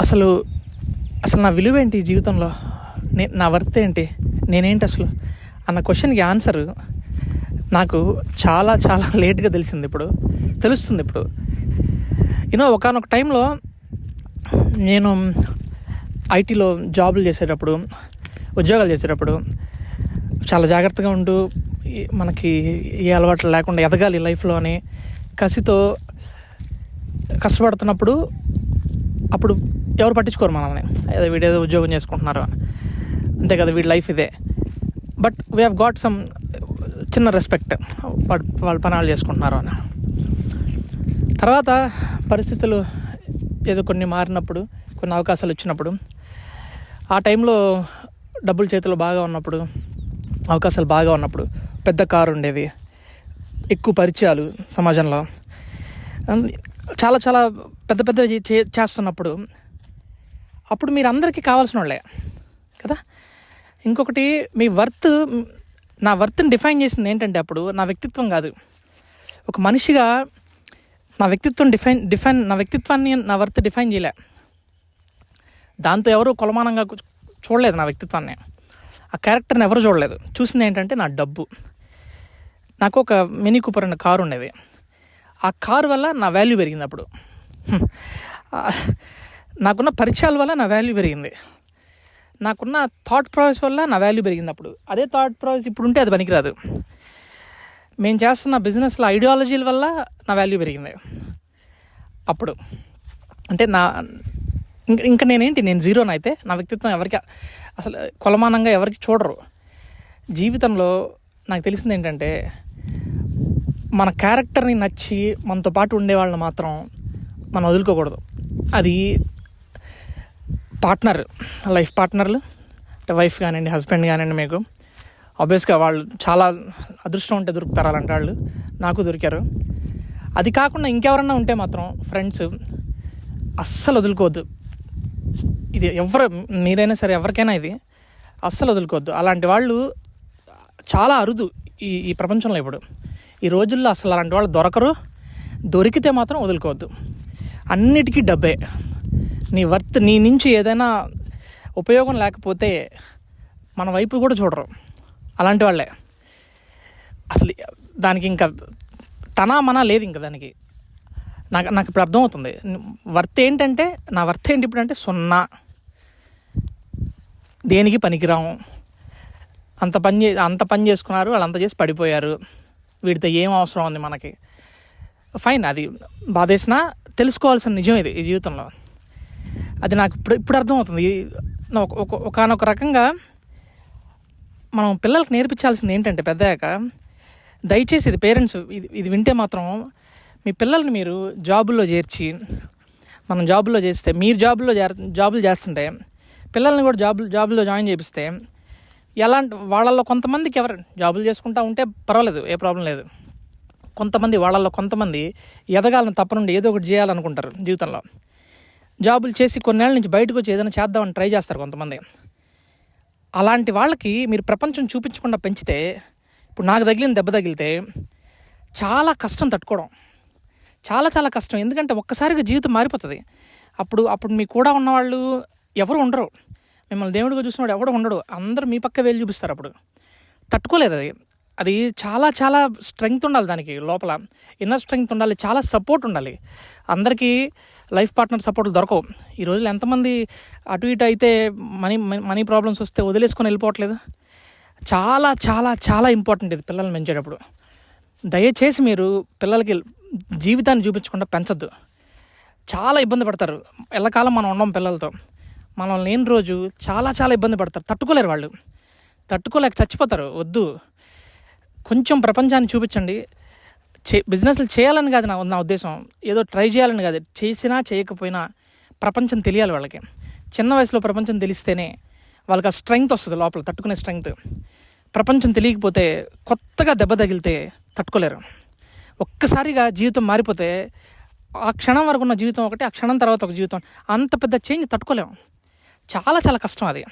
అసలు అసలు నా విలువ ఏంటి ఈ జీవితంలో? నే నా వర్త్ ఏంటి? నేనేంటి అసలు? అన్న క్వశ్చన్కి ఆన్సర్ నాకు చాలా చాలా లేట్గా తెలిసింది ఇప్పుడు. తెలుస్తుంది ఇప్పుడు. యూనో ఒకనొక టైంలో నేను ఐటీలో జాబులు చేసేటప్పుడు ఉద్యోగాలు చేసేటప్పుడు చాలా జాగ్రత్తగా ఉంటూ మనకి ఏ అలవాట్లు లేకుండా ఎదగాలి లైఫ్లో అని కసితో కష్టపడుతున్నప్పుడు అప్పుడు ఎవరు పట్టించుకోరు మనల్ని. ఏదో వీడు ఏదో ఉద్యోగం చేసుకుంటున్నారు అని. అంతే కదా వీడి లైఫ్ ఇదే. But we have got some చిన్న రెస్పెక్ట్ వాళ్ళు పనాలు చేసుకుంటున్నారు అని. తర్వాత పరిస్థితులు ఏదో కొన్ని మారినప్పుడు కొన్ని అవకాశాలు వచ్చినప్పుడు ఆ టైంలో డబ్బులు చేతిలో బాగా ఉన్నప్పుడు అవకాశాలు బాగా ఉన్నప్పుడు పెద్ద కారు ఉండేది. ఎక్కువ పరిచయాలు సమాజంలో. చాలా చాలా పెద్ద పెద్ద చేస్తున్నప్పుడు అప్పుడు మీరు అందరికీ కావాల్సిన వాళ్ళే కదా? ఇంకొకటి మీ వర్త్ నా వర్త్ని డిఫైన్ చేసింది ఏంటంటే అప్పుడు నా వ్యక్తిత్వం కాదు. ఒక మనిషిగా నా వ్యక్తిత్వం డిఫైన్ డిఫైన్ నా వ్యక్తిత్వాన్ని నా వర్త్ డిఫైన్ చేయలే. దాంతో ఎవరు కొలమానంగా చూడలేదు నా వ్యక్తిత్వాన్ని. ఆ క్యారెక్టర్ని ఎవరు చూడలేదు. చూసింది ఏంటంటే నా డబ్బు. నాకు ఒక మినీ కూపర్ అనే కారు ఉండేది. ఆ కారు వల్ల నా వాల్యూ పెరిగింది అప్పుడు. నాకున్న పరిచయాల వల్ల నా వాల్యూ పెరిగింది. నాకున్న థాట్ ప్రాసెస్ వల్ల నా వాల్యూ పెరిగింది అప్పుడు అదే థాట్ ప్రాసెస్ ఇప్పుడు ఉంటే అది పనికిరాదు. మేము చేస్తున్న బిజినెస్లో ఐడియాలజీల వల్ల నా వాల్యూ పెరిగింది. అప్పుడు. అంటే నా ఇంకా నేనేంటి? నేను జీరోని అయితే నా వ్యక్తిత్వం ఎవరికి అసలు కొలమానంగా ఎవరికి చూడరు. జీవితంలో నాకు తెలిసింది ఏంటంటే మన క్యారెక్టర్ని నచ్చి మనతో పాటు ఉండే వాళ్ళని మాత్రం మనం వదులుకోకూడదు. అది పార్ట్నర్ లైఫ్ పార్ట్నర్లు అంటే వైఫ్ కానివ్వండి హస్బెండ్ కానివ్వండి మీకు. ఆబ్వియస్గా వాళ్ళు చాలా అదృష్టం ఉంటే దొరుకుతారు అలాంటి వాళ్ళు. నాకు దొరికారు. అది కాకుండా ఇంకెవరన్నా ఉంటే మాత్రం ఫ్రెండ్స్ అస్సలు వదులుకోవద్దు. ఇది ఎవరు మీరైనా సరే ఎవరికైనా ఇది అస్సలు వదులుకోవద్దు. అలాంటి వాళ్ళు చాలా అరుదు ఈ ఈ ప్రపంచంలో ఇప్పుడు. ఈ రోజుల్లో అసలు అలాంటి వాళ్ళు దొరకరు. దొరికితే మాత్రం వదులుకోవద్దు. అన్నిటికీ డబ్బే. నీ వర్త్ నీ నుంచి ఏదైనా ఉపయోగం లేకపోతే మన వైపు కూడా చూడరు. అలాంటి వాళ్ళే. అసలు దానికి ఇంకా తన మన లేదు ఇంకా దానికి. నాకు నాకు ఇప్పుడు అర్థమవుతుంది. వర్త్ ఏంటంటే నా వర్త్ ఏంటి ఇప్పుడు అంటే సున్నా. దేనికి పనికిరాము. అంత పని చే అంత పని చేసుకున్నారు వాళ్ళు అంత చేసి పడిపోయారు. వీటితో ఏం అవసరం ఉంది మనకి? ఫైన్ అది బాధేసినా తెలుసుకోవాల్సిన నిజం ఇది ఈ జీవితంలో. అది నాకు ఇప్పుడు ఇప్పుడు అర్థమవుతుంది. ఒక- ఒకనొక రకంగా మనం పిల్లలకు నేర్పించాల్సింది ఏంటంటే పెద్దయ్యాక దయచేసి ఇది పేరెంట్స్ ఇది ఇది వింటే మాత్రం మీ పిల్లల్ని మీరు జాబుల్లో చేర్చి మనం జాబుల్లో చేస్తే మీరు జాబుల్లో జాబులు చేస్తుంటే పిల్లల్ని కూడా జాబులు జాబుల్లో జాయిన్ చేపిస్తే ఎలాంటి వాళ్ళల్లో కొంతమందికి ఎవరు జాబులు చేసుకుంటా ఉంటే పర్వాలేదు ఏ ప్రాబ్లం లేదు. కొంతమంది వాళ్ళల్లో కొంతమంది ఎదగాలని తప్పనుండి ఏదో ఒకటి చేయాలనుకుంటారు జీవితంలో. జాబులు చేసి కొన్నేళ్ళ నుంచి బయటకు వచ్చి ఏదైనా చేద్దామని ట్రై చేస్తారు కొంతమంది. అలాంటి వాళ్ళకి మీరు ప్రపంచం చూపించకుండా పెంచితే ఇప్పుడు నాకు తగిలిన దెబ్బ తగిలితే చాలా కష్టం తట్టుకోవడం. చాలా చాలా కష్టం. ఎందుకంటే ఒక్కసారిగా జీవితం మారిపోతుంది. అప్పుడు అప్పుడు మీ కూడా ఉన్నవాళ్ళు ఎవరు ఉండరు. మిమ్మల్ని దేవుడిగా చూసినవాడు ఎవడు ఉండడు. అందరూ మీ పక్క వేలు చూపిస్తారు అప్పుడు. తట్టుకోలేదు అది. అది చాలా చాలా స్ట్రెంగ్త్ ఉండాలి దానికి లోపల. ఇన్నర్ స్ట్రెంగ్త్ ఉండాలి చాలా సపోర్ట్ ఉండాలి. అందరికీ లైఫ్ పార్ట్నర్ సపోర్ట్లు దొరకవు. ఈ రోజుల్లో ఎంతమంది అటు ఇటు అయితే మనీ మనీ ప్రాబ్లమ్స్ వస్తే వదిలేసుకొని వెళ్ళిపోవట్లేదు. చాలా చాలా చాలా ఇంపార్టెంట్ ఇది పిల్లల్ని పెంచేటప్పుడు. దయచేసి మీరు పిల్లలకి జీవితాన్ని చూపించకుండా పెంచద్దు. చాలా ఇబ్బంది పడతారు. ఎల్లకాలం మనం ఉండం పిల్లలతో. మనం లేని రోజు చాలా చాలా ఇబ్బంది పడతారు. తట్టుకోలేరు వాళ్ళు. తట్టుకోలేక చచ్చిపోతారు. వద్దు. కొంచెం ప్రపంచాన్ని చూపించండి. చే బిజినెస్లు చేయాలని కాదు నా నా ఉద్దేశం. ఏదో ట్రై చేయాలని కాదు. చేసినా చేయకపోయినా ప్రపంచం తెలియాలి వాళ్ళకి. చిన్న వయసులో ప్రపంచం తెలిస్తేనే వాళ్ళకి ఆ స్ట్రెంగ్త్ వస్తుంది లోపల తట్టుకునే స్ట్రెంగ్త్ ప్రపంచం తెలియకపోతే కొత్తగా దెబ్బ తగిలితే తట్టుకోలేరు. ఒక్కసారిగా జీవితం మారిపోతే ఆ క్షణం వరకు ఉన్న జీవితం ఒకటి ఆ క్షణం తర్వాత ఒక జీవితం. అంత పెద్ద చేంజ్ తట్టుకోలేము చాలా చాలా కష్టం అది.